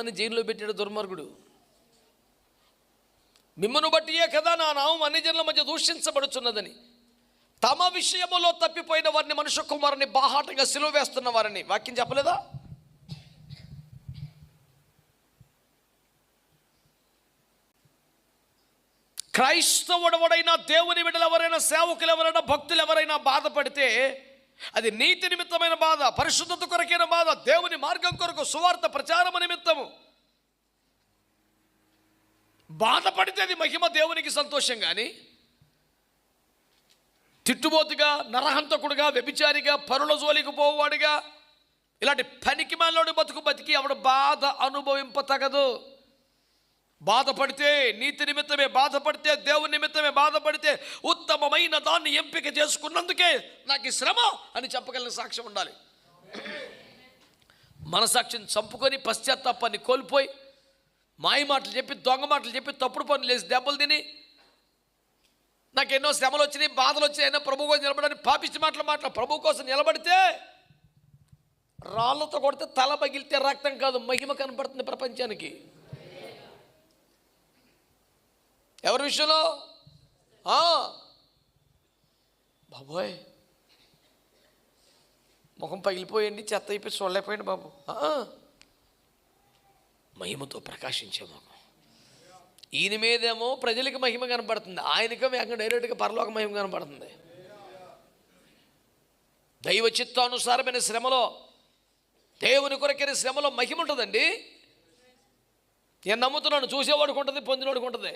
అని జైల్లో పెట్టాడు దుర్మార్గుడు. మిమ్మను బట్టియే కదా నా నామం అన్ని జనుల మధ్య దూషించబడుచున్నదని. తమ విషయములో తప్పిపోయిన వారిని మనుష్య కుమారుని బాహాటంగా సిలువ వేస్తున్న వారిని. వాక్యం చెప్పలేదా? క్రైస్తవుడవడైనా దేవుని బిడ్డలు ఎవరైనా సేవకులు ఎవరైనా భక్తులు ఎవరైనా బాధపడితే అది నీతి నిమిత్తమైన బాధ పరిశుద్ధత కొరకైన బాధ దేవుని మార్గం కొరకు సువార్త ప్రచారము నిమిత్తము. బాధపడితే అది మహిమ దేవునికి సంతోషం కానీ తిట్టుబోతుగా నరహంతకుడుగా వ్యభిచారిగా పరుల జోలికి పోవాడిగా ఇలాంటి పనికి మనలోని బతుకు బతికి ఆవిడ బాధ అనుభవింప తగదు. బాధపడితే నీతి నిమిత్తమే బాధపడితే దేవుని నిమిత్తమే బాధపడితే ఉత్తమమైన దాన్ని ఎంపిక చేసుకున్నందుకే నాకు ఈ శ్రమ అని చెప్పగలిగిన సాక్ష్యం ఉండాలి. మనసాక్షిని చంపుకొని పశ్చాత్తాపాన్ని కోల్పోయి మాయ మాటలు చెప్పి దొంగ మాటలు చెప్పి తప్పుడు పనులు వేసి దెబ్బలు తిని నాకు ఎన్నో శ్రమలు వచ్చినాయి బాధలు వచ్చినాయి అయినా ప్రభు కోసం నిలబడని పాపిష్టి మాటలు మాటలు ప్రభు కోసం నిలబడితే రాళ్ళతో కొడితే తల పగిలితే రక్తం కాదు మహిమ కనపడుతుంది ప్రపంచానికి. ఎవరి విషయంలో ఆ, బాబోయ్. ముఖం పగిలిపోయండి చెత్త అయిపోయి చూడలేకపోయింది బాబు. మహిమతో ప్రకాశించే మాకు. ఈయన మీదేమో ప్రజలకు మహిమ కనపడుతుంది ఆయనకే మేక డైరెక్ట్గా పరలోక మహిమ కనపడుతుంది దైవ చిత్తానుసారమైన శ్రమలో దేవుని కొరకైన శ్రమలో మహిమ ఉంటుందండి. నేను నమ్ముతున్నాను చూసేవాడికి ఉంటుంది పొందినవాడికి ఉంటుంది.